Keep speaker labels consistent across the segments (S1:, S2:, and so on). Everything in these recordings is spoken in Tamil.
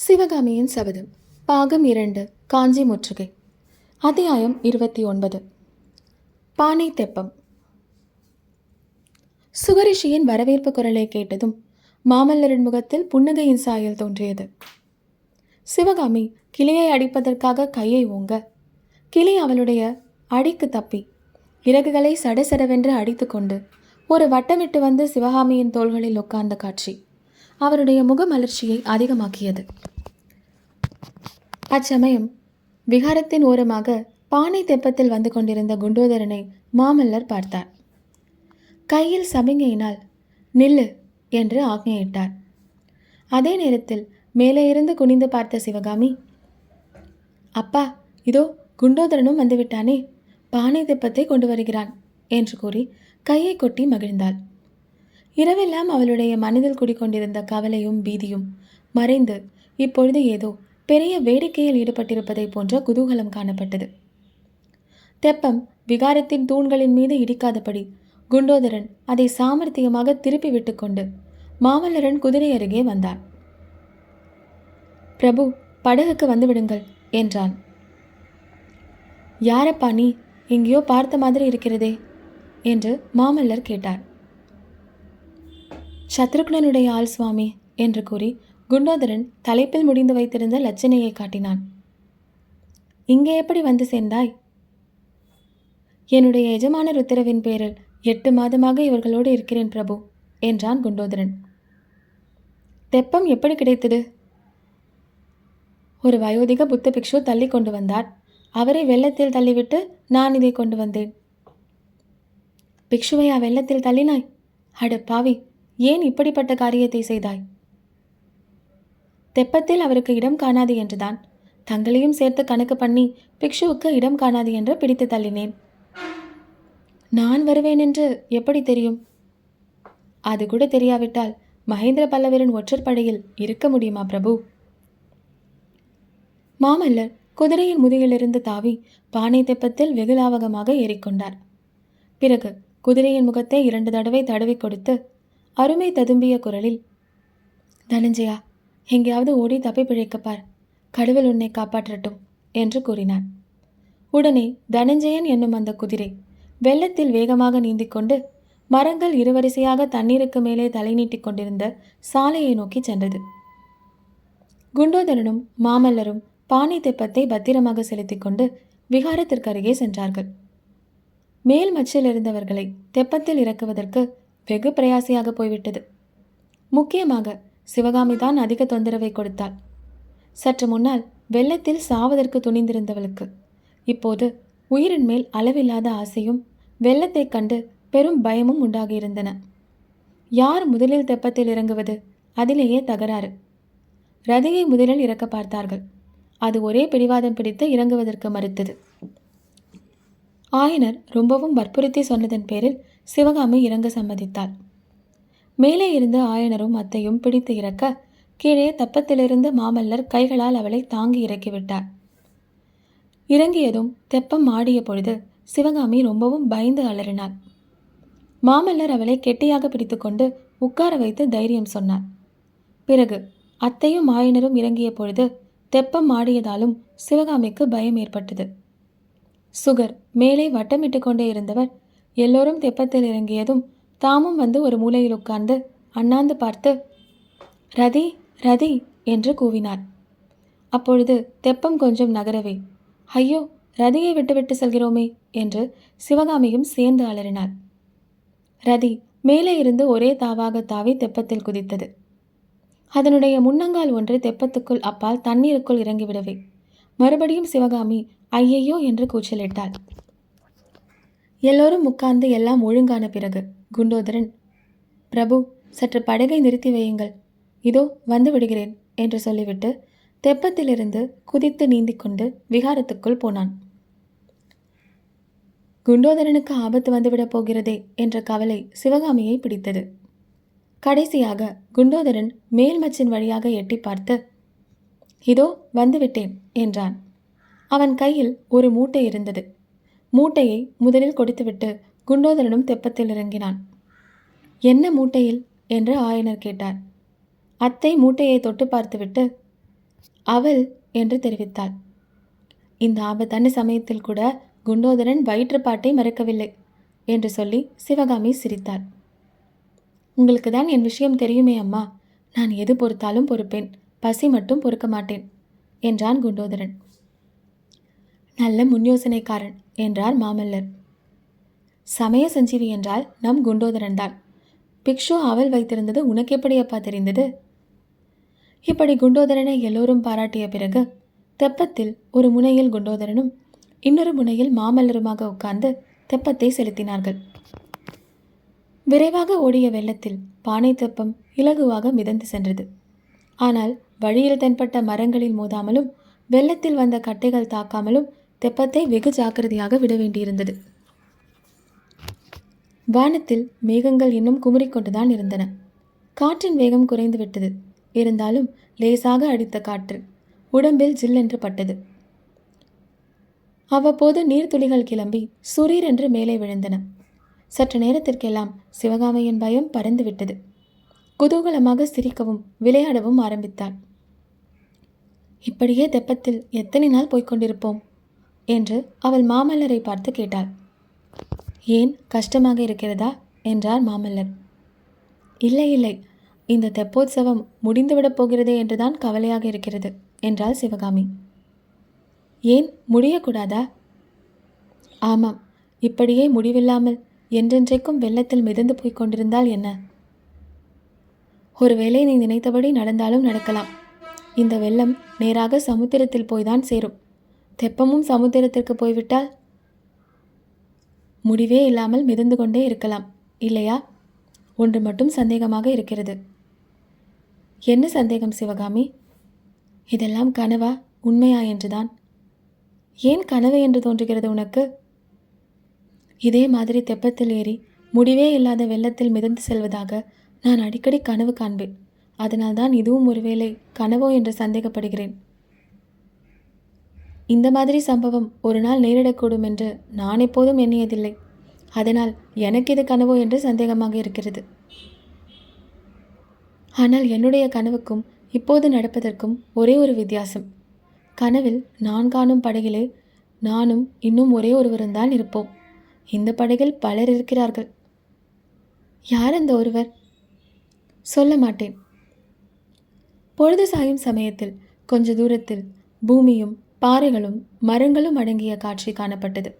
S1: சிவகாமியின் சபதம் பாகம் இரண்டு காஞ்சி முற்றுகை. அத்தியாயம் இருபத்தி ஒன்பது. பானை தெப்பம். சுகரிஷியின் வரவேற்பு குரலை கேட்டதும் மாமல்லரின் முகத்தில் புன்னகையின் சாயல் தோன்றியது. சிவகாமி கிளியை அடிப்பதற்காக கையை ஓங்க கிளி அவளுடைய அடிக்கு தப்பி இறகுகளை சடசடவென்று அடித்துக்கொண்டு ஒரு வட்டமிட்டு வந்து சிவகாமியின் தோள்களில் உட்கார்ந்த காட்சி. அவருடைய முகமலர்ச்சியை அதிகமாக்கியது. அச்சமயம் விகாரத்தின் ஓரமாக பானை தெப்பத்தில் வந்து கொண்டிருந்த குண்டோதரனை மாமல்லர் பார்த்தார். கையில் சமிங்கையினால் நில்லு என்று ஆக்ஞையிட்டார். அதே நேரத்தில் மேலே இருந்து குனிந்து பார்த்த சிவகாமி அப்பா இதோ குண்டோதரனும் வந்துவிட்டானே பானை தெப்பத்தை கொண்டு வருகிறான் என்று கூறி கையை கொட்டி மகிழ்ந்தாள். இரவெல்லாம் அவளுடைய மனதில் குடிக்கொண்டிருந்த கவலையும் பீதியும் மறைந்து இப்பொழுது ஏதோ பெரிய வேடிக்கையில் ஈடுபட்டிருப்பதை போன்ற குதூகலம் காணப்பட்டது. தெப்பம் விகாரத்தின் தூண்களின் மீது இடிக்காதபடி குண்டோதரன் அதை சாமர்த்தியமாக திருப்பி விட்டுக்கொண்டு மாமல்லரன் குதிரை அருகே வந்தான். பிரபு படகுக்கு வந்துவிடுங்கள் என்றான். யாரப்பா நீ? எங்கேயோ பார்த்த மாதிரி இருக்கிறதே என்று மாமல்லர் கேட்டார். சத்ருக்னனுடைய ஆள் சுவாமி என்று கூறி குண்டோதரன் தலைப்பில் முடிந்து வைத்திருந்த லட்சணையை காட்டினான். இங்கே எப்படி வந்து சேர்ந்தாய்? என்னுடைய எஜமானர் உத்தரவின் பேரில் எட்டு மாதமாக இவர்களோடு இருக்கிறேன் பிரபு என்றான் குண்டோதரன். தெப்பம் எப்படி கிடைத்தது? ஒரு வயோதிக புத்த பிக்ஷு தள்ளி கொண்டு வந்தார். அவரை வெள்ளத்தில் தள்ளிவிட்டு நான் இதை கொண்டு வந்தேன். பிக்ஷுவை வெள்ளத்தில் தள்ளினாய்? அட பாவி ஏன் இப்படிப்பட்ட காரியத்தை செய்தாய்? தெப்பத்தில் அவருக்கு இடம் காணாது என்றுதான். தங்களையும் சேர்த்து கணக்கு பண்ணி பிக்ஷுவுக்கு இடம் காணாது என்று பிடித்து தள்ளினேன். நான் வருவேன் என்று எப்படி தெரியும்? அது கூட தெரியாவிட்டால் மகேந்திர பல்லவரின் ஒற்றற்படையில் இருக்க முடியுமா பிரபு? மாமல்லர் குதிரையின் முதுகிலிருந்து தாவி பானை தெப்பத்தில் வெகு லாவகமாக ஏறிக்கொண்டார். பிறகு குதிரையின் முகத்தை இரண்டு தடவை தடவி கொடுத்து அருமை ததும்பிய குரலில் தனஞ்சயா எங்கேயாவது ஓடி தப்பி பிழைக்கப்பார் கடவுள் உன்னை காப்பாற்றட்டும் என்று கூறினார் உடனே தனஞ்சயன் என்னும் அந்த குதிரை வெள்ளத்தில் வேகமாக நீந்திக்கொண்டு மரங்கள் இருவரிசையாக தண்ணீருக்கு மேலே தலை நீட்டிக் கொண்டிருந்த சாலையை நோக்கி சென்றது. குண்டோதரனும் மாமல்லரும் பாணி தெப்பத்தை பத்திரமாக செலுத்திக் கொண்டு விகாரத்திற்கு அருகே சென்றார்கள். மேல் மச்சில் இருந்தவர்களை தெப்பத்தில் இறக்குவதற்கு வெகு பிரயாசையாக போய்விட்டது. முக்கியமாக சிவகாமி தான் அதிக தொந்தரவை கொடுத்தாள். சற்று முன்னால் வெள்ளத்தில் சாவதற்கு துணிந்திருந்தவளுக்கு. இப்போது உயிரின் மேல் அளவில்லாத ஆசையும் வெள்ளத்தைக் கண்டு பெரும் பயமும் உண்டாகியிருந்தன. யார் முதலில் தெப்பத்தில் இறங்குவது? அதிலேயே தகராறு. ரதியை முதலில் இறக்க பார்த்தார்கள். அது ஒரே பிடிவாதம் பிடித்து இறங்குவதற்கு மறுத்தது. ஆயனர் ரொம்பவும் வற்புறுத்தி சொன்னதன் பேரில் சிவகாமி இறங்க சம்மதித்தாள். மேலே இருந்து ஆயனரும் அத்தையும் பிடித்து இறக்க கீழே தப்பத்திலிருந்து மாமல்லர் கைகளால் அவளை தாங்கி இறக்கிவிட்டார். இறங்கியதும் தெப்பம் ஆடிய பொழுது சிவகாமி ரொம்பவும் பயந்து அலறினாள். மாமல்லர் அவளை கெட்டியாக பிடித்துக்கொண்டு உட்கார வைத்து தைரியம் சொன்னார். பிறகு அத்தையும் ஆயனரும் இறங்கிய பொழுது தெப்பம் ஆடியதாலும் சிவகாமிக்கு பயம் ஏற்பட்டது. சுகர் மேலே வட்டமிட்டு கொண்டே இருந்தவர். எல்லோரும் தெப்பத்தில் இறங்கியதும் தாமும் வந்து ஒரு மூலையில் உட்கார்ந்து அண்ணாந்து பார்த்து ரதி ரதி என்று கூவினார். அப்பொழுது தெப்பம் கொஞ்சம் நகரவே ஐயோ ரதியை விட்டுவிட்டு செல்கிறோமே என்று சிவகாமியும் சேர்ந்து அலறினார். ரதி மேலே இருந்து ஒரே தாவாக தாவி தெப்பத்தில் குதித்தது. அதனுடைய முன்னங்கால் ஒன்று தெப்பத்துக்குள் அப்பால் தண்ணீருக்குள் இறங்கிவிடவே மறுபடியும் சிவகாமி ஐயையோ என்று கூச்சலிட்டாள். எல்லோரும் உட்கார்ந்து எல்லாம் ஒழுங்கான பிறகு குண்டோதரன் பிரபு சற்று படகை நிறுத்தி வையுங்கள். இதோ வந்து விடுகிறேன் என்று சொல்லிவிட்டு தெப்பத்திலிருந்து குதித்து நீந்தி கொண்டு விகாரத்துக்குள் போனான். குண்டோதரனுக்கு ஆபத்து வந்துவிடப் போகிறதே என்ற கவலை சிவகாமியை பிடித்தது. கடைசியாக குண்டோதரன் மேல்மச்சின் வழியாக எட்டி பார்த்து இதோ வந்துவிட்டேன் என்றான். அவன் கையில் ஒரு மூட்டை இருந்தது. மூட்டையை முதலில் கொடுத்துவிட்டு குண்டோதரனும் தெப்பத்தில் இறங்கினான். என்ன மூட்டையில்? என்று ஆயனர் கேட்டார். அத்தை மூட்டையை தொட்டு பார்த்துவிட்டு அவள் என்று தெரிவித்தாள். இந்த ஆபத்தான சமயத்தில் கூட குண்டோதரன் வயிற்றுப்பாட்டை மறக்கவில்லை என்று சொல்லி சிவகாமி சிரித்தார் உங்களுக்கு தான் என் விஷயம் தெரியுமே அம்மா. நான் எது பொறுத்தாலும் பொறுப்பேன். பசி மட்டும் பொறுக்க மாட்டேன் என்றான் குண்டோதரன். நல்ல முன்யோசனைக்காரன் என்றார் மாமல்லர். சமய சஞ்சீவி என்றால் நம் குண்டோதரன் தான். பிக்ஷு அவள் வைத்திருந்தது உனக்கு எப்படியப்பா தெரிந்தது? இப்படி குண்டோதரனை எல்லோரும் பாராட்டிய பிறகு தெப்பத்தில் ஒரு முனையில் குண்டோதரனும் இன்னொரு முனையில் மாமல்லருமாக உட்கார்ந்து தெப்பத்தை செலுத்தினார்கள். விரைவாக ஓடிய வெள்ளத்தில் பானை தெப்பம் இலகுவாக மிதந்து சென்றது. ஆனால் வழியில் தென்பட்ட மரங்களில் மோதாமலும் வெள்ளத்தில் வந்த கட்டைகள் தாக்காமலும் தெப்பத்தை வெகு ஜாக்கிரதையாக விட வேண்டியிருந்தது. வானத்தில் மேகங்கள் இன்னும் குமுறிக்கொண்டுதான் இருந்தன. காற்றின் வேகம் குறைந்துவிட்டது இருந்தாலும் லேசாக அடித்த காற்று உடம்பில் ஜில்லென்று பட்டது. அவ்வப்போது நீர்த்துளிகள் கிளம்பி சுரீரென்று மேலே விழுந்தன. சற்று நேரத்திற்கெல்லாம் சிவகாமியின் பயம் பறந்துவிட்டது குதூகலமாக சிரிக்கவும் விளையாடவும் ஆரம்பித்தாள். இப்படியே தெப்பத்தில் எத்தனை நாள் போய்க்கொண்டிருப்போம் என்று அவள் மாமல்லரை பார்த்து கேட்டாள். ஏன் கஷ்டமாக இருக்கிறதா? என்றார் மாமல்லர். இல்லை இல்லை. இந்த தெப்போத்சவம் முடிந்துவிடப் போகிறதே என்றுதான் கவலையாக இருக்கிறது என்றாள் சிவகாமி. ஏன் முடியக்கூடாதா? ஆமாம். இப்படியே முடிவில்லாமல் என்றென்றைக்கும் வெள்ளத்தில் மிதந்து போய்க் கொண்டிருந்தால் என்ன? ஒருவேளை நீ நினைத்தபடி நடந்தாலும் நடக்கலாம். இந்த வெள்ளம் நேராக சமுத்திரத்தில் போய்தான் சேரும். தெப்பமும் சமுத்திரத்திற்கு போய்விட்டால் முடிவே இல்லாமல் மிதந்து கொண்டே இருக்கலாம் இல்லையா? ஒன்று மட்டும் சந்தேகமாக இருக்கிறது. என்ன சந்தேகம் சிவகாமி? இதெல்லாம் கனவா? உண்மையா என்றுதான். ஏன் கனவு என்று தோன்றுகிறது உனக்கு? இதே மாதிரி தெப்பத்தில் ஏறி முடிவே இல்லாத வெள்ளத்தில் மிதந்து செல்வதாக நான் அடிக்கடி கனவு காண்பேன். அதனால்தான் இதுவும் ஒருவேளை கனவோ என்று சந்தேகப்படுகிறேன். இந்த மாதிரி சம்பவம் ஒரு நாள் நேரிடக்கூடும் என்று நான் எப்போதும் எண்ணியதில்லை. அதனால் எனக்கு இது கனவோ என்று சந்தேகமாக இருக்கிறது. ஆனால் என்னுடைய கனவுக்கும் இப்போது நடப்பதற்கும் ஒரே ஒரு வித்தியாசம். கனவில் நான் காணும் படகிலே நானும் இன்னும் ஒரே ஒருவரும் தான் இருப்போம். இந்த படகில் பலர் இருக்கிறார்கள். யார் அந்த ஒருவர்? சொல்ல மாட்டேன். பொழுது சாயும் சமயத்தில் கொஞ்ச தூரத்தில் பூமியும் பாறைகளும் மரங்களும் அடங்கிய காட்சி காணப்பட்டது.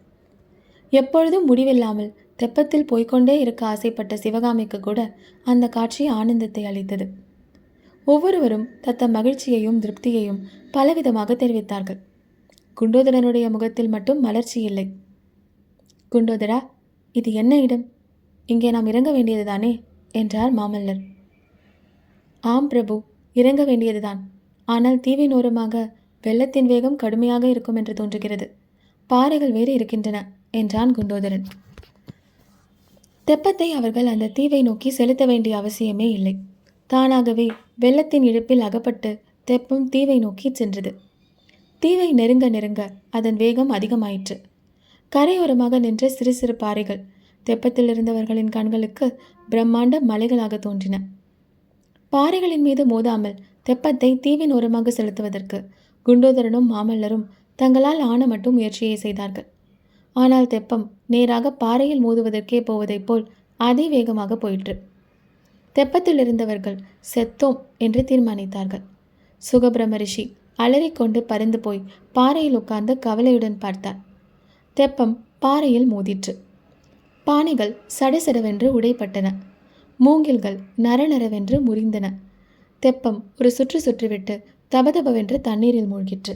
S1: எப்பொழுதும் முடிவில்லாமல் தெப்பத்தில் போய்கொண்டே இருக்க ஆசைப்பட்ட சிவகாமிக்கு கூட அந்த காட்சி ஆனந்தத்தை அளித்தது. ஒவ்வொருவரும் தத்த மகிழ்ச்சியையும் திருப்தியையும் பலவிதமாக தெரிவித்தார்கள். குண்டோதரனுடைய முகத்தில் மட்டும் மலர்ச்சி இல்லை. குண்டோதரா இது என்ன இடம்? இங்கே நாம் இறங்க வேண்டியதுதானே? என்றார் மாமல்லர். ஆம் பிரபு இறங்க வேண்டியதுதான். ஆனால் தீவின் ஓரமாக வெள்ளத்தின் வேகம் கடுமையாக இருக்கும் என்று தோன்றுகிறது. பாறைகள் வேறு இருக்கின்றன என்றான் குண்டோதரன். தெப்பத்தை அவர்கள் அந்த தீவை நோக்கி செலுத்த வேண்டிய அவசியமே இல்லை. தானாகவே வெள்ளத்தின் இழுப்பில் அகப்பட்டு தெப்பம் தீவை நோக்கி சென்றது. தீவை நெருங்க நெருங்க அதன் வேகம் அதிகமாயிற்று. கரையோரமாக நின்ற சிறு சிறு பாறைகள் தெப்பத்தில் இருந்தவர்களின் கண்களுக்கு பிரம்மாண்ட மலைகளாக தோன்றின. பாறைகளின் மீது மோதாமல் தெப்பத்தை தீவின் ஓரமாக செலுத்துவதற்கு குண்டோதரனும் மாமல்லரும் தங்களால் ஆன மட்டும் முயற்சியை செய்தார்கள். ஆனால் தெப்பம் நேராக பாறையில் மோதுவதற்கே போவதைப் போல் அதிவேகமாக போயிற்று. தெப்பத்தில் இருந்தவர்கள் செத்தோம் என்று தீர்மானித்தார்கள். சுகபிரம ரிஷி அலறிக்கொண்டு பறந்து போய் பாறையில் உட்கார்ந்து கவலையுடன் பார்த்தார். தெப்பம் பாறையில் மோதிற்று. பானைகள் சடசடவென்று உடைப்பட்டன மூங்கில்கள் நரநரவென்று முறிந்தன. தெப்பம் ஒரு சுற்று சுற்றிவிட்டு தபதபவென்று தண்ணீரில் மூழ்கிற்று.